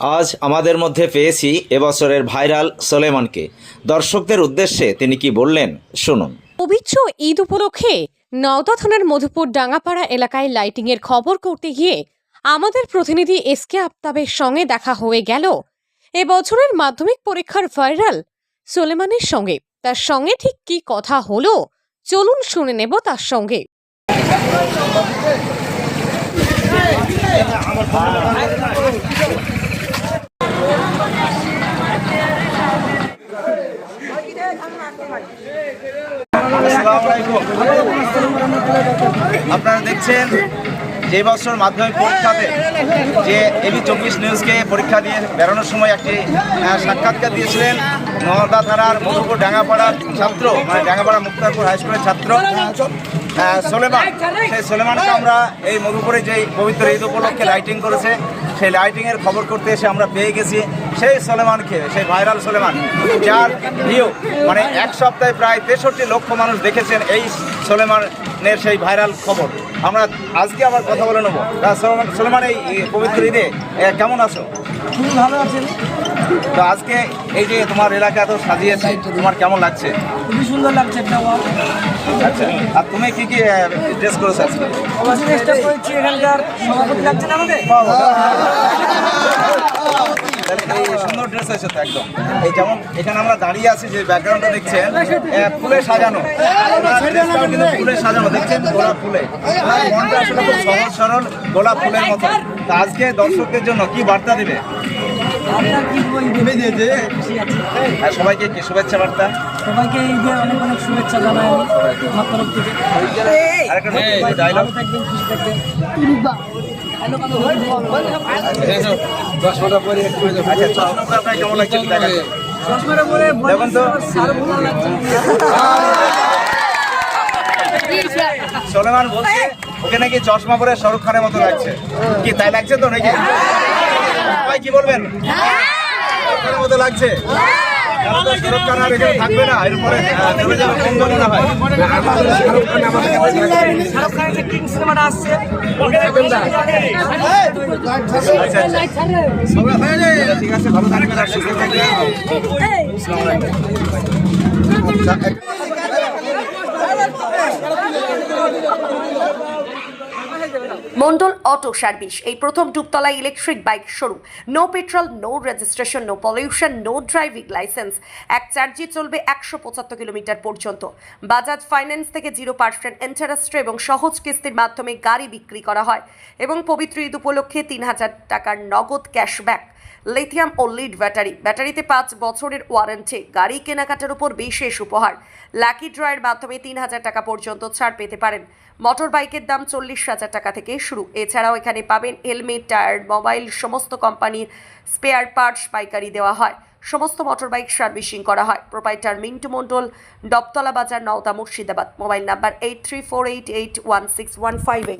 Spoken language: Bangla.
আজ আমাদের মধ্যে পেয়েছি এবছরের ভাইরাল সোলেমানকে। দর্শকদের উদ্দেশ্যে তিনি কি বললেন, শুনুন। পবিত্র ঈদ উপলক্ষে নওদা থানার মধুপুর ডাঙ্গাপাড়া এলাকায় লাইটিংয়ের খবর করতে গিয়ে আমাদের প্রতিনিধি এস কে আফতাবের সঙ্গে দেখা হয়ে গেল এবছরের মাধ্যমিক পরীক্ষার ভাইরাল সোলেমানের সঙ্গে। তার সঙ্গে ঠিক কি কথা হলো, চলুন শুনে নেব তার সঙ্গে। আপনারা দেখছেন যে বছর মাধ্যমিক পরীক্ষাতে যে এবি চব্বিশ নিউজকে পরীক্ষা দিয়ে বেরোনোর সময় একটি সাক্ষাৎকার দিয়েছিলেন নওদা থানার মধুপুর ডাঙ্গাপাড়ার ছাত্র মানে ডাঙ্গাপাড়া মুক্তারপুর হাই স্কুলের ছাত্র সোলেমান। সেই সোলেমানকে আমরা এই মধুপুরে যে পবিত্র ঈদ উপলক্ষে লাইটিং করেছে, সেই লাইটিংয়ের খবর করতে এসে আমরা পেয়ে গেছি। সেই সোলেমানকে সেই ভাইরাল সোলেমান যার ভিউ মানে এক সপ্তাহে প্রায় তেষট্টি লক্ষ মানুষ দেখেছেন এই সোলেমানের সেই ভাইরাল খবর। আমরা আজকে আবার কথা বলে নেব। সোলেমান এই পবিত্র ঈদে কেমন আছো? খুবই ভালো আছেন তো আজকে এই যে তোমার এলাকা তো সাজিয়েছে তোমার কেমন লাগছে? খুবই সুন্দর লাগছে একটা আচ্ছা আর তুমি কি কি ড্রেস করেছ আজকে? করেছি এখানকার সভাপতি লাগছে না এই ড্রেস তো একদম। এই যেমন এখানে আমরা দাঁড়িয়ে আছি যে ব্যাকগ্রাউন্ডটা দেখছেন ফুলে সাজানো। কিন্তু ফুলে সাজানো, দেখছেন? গোলাপ ফুলে। ওনার মনটা আসলে খুব সহজ সরল গোলাপ ফুলের মতো। আজকে দর্শকদের জন্য কি বার্তা দিবে? সবাইকে কি শুভেচ্ছা বার্তা? সবাইকে ঈদের অনেক অনেক শুভেচ্ছা জানাই আমি আমার তরফ থেকে। আচ্ছা কেমন লাগছে একটু চশমাটা পরে দেখুন তো। সার সোলেমান বলছে ওকে নাকি চশমা পরে শাহরুখ খানের মতো লাগছে। কি তাই লাগছে তো নাকি? কি বলবেন? মতো লাগছে? শাহরুখ খান আর এখানে থাকবে না। এরপরে চলে যাবে কোন দলে না ভাই শাহরুখ খানের যে কিং সিনেমাটা আসছে আচ্ছা আচ্ছা ঠিক আছে ভালো থাকবেন। আর সুস্থ থাকবেন। মন্ডল অটো সার্ভিস, এই প্রথম Dubtala electric bike showroom. No petrol, no registration, no pollution, no driving licence. এক চার্জে চলবে একশো পঁচাত্তর কিলোমিটার পর্যন্ত। বাজাজ ফাইন্যান্স থেকে জিরো পার্সেন্ট ইন্টারেস্ট এবং সহজ কিস্তির মাধ্যমে গাড়ি বিক্রি করা হয় এবং পবিত্র ঈদ উপলক্ষে তিন হাজার টাকার নগদ ক্যাশব্যাক। লিথিয়াম ও লিড ব্যাটারি, ব্যাটারিতে পাঁচ বছরের ওয়ারেন্টি, গাড়ি কেনাকাটার উপর বিশেষ উপহার। লাকি ড্রয়ের মাধ্যমে তিন হাজার টাকা পর্যন্ত ছাড় পেতে পারেন। মোটর বাইকের দাম চল্লিশ হাজার টাকা থেকে শুরু। এছাড়াও এখানে পাবেন হেলমেট টায়ার মোবাইল, সমস্ত কোম্পানির স্পেয়ার পার্টস পাইকারি দেওয়া হয়। সমস্ত মোটর বাইক সার্ভিসিং করা হয়। প্রোপাইটার মিন্টু মন্ডল ডপতলা বাজার Nowda Murshidabad. Mobile number eight three four eight eight one six one five eight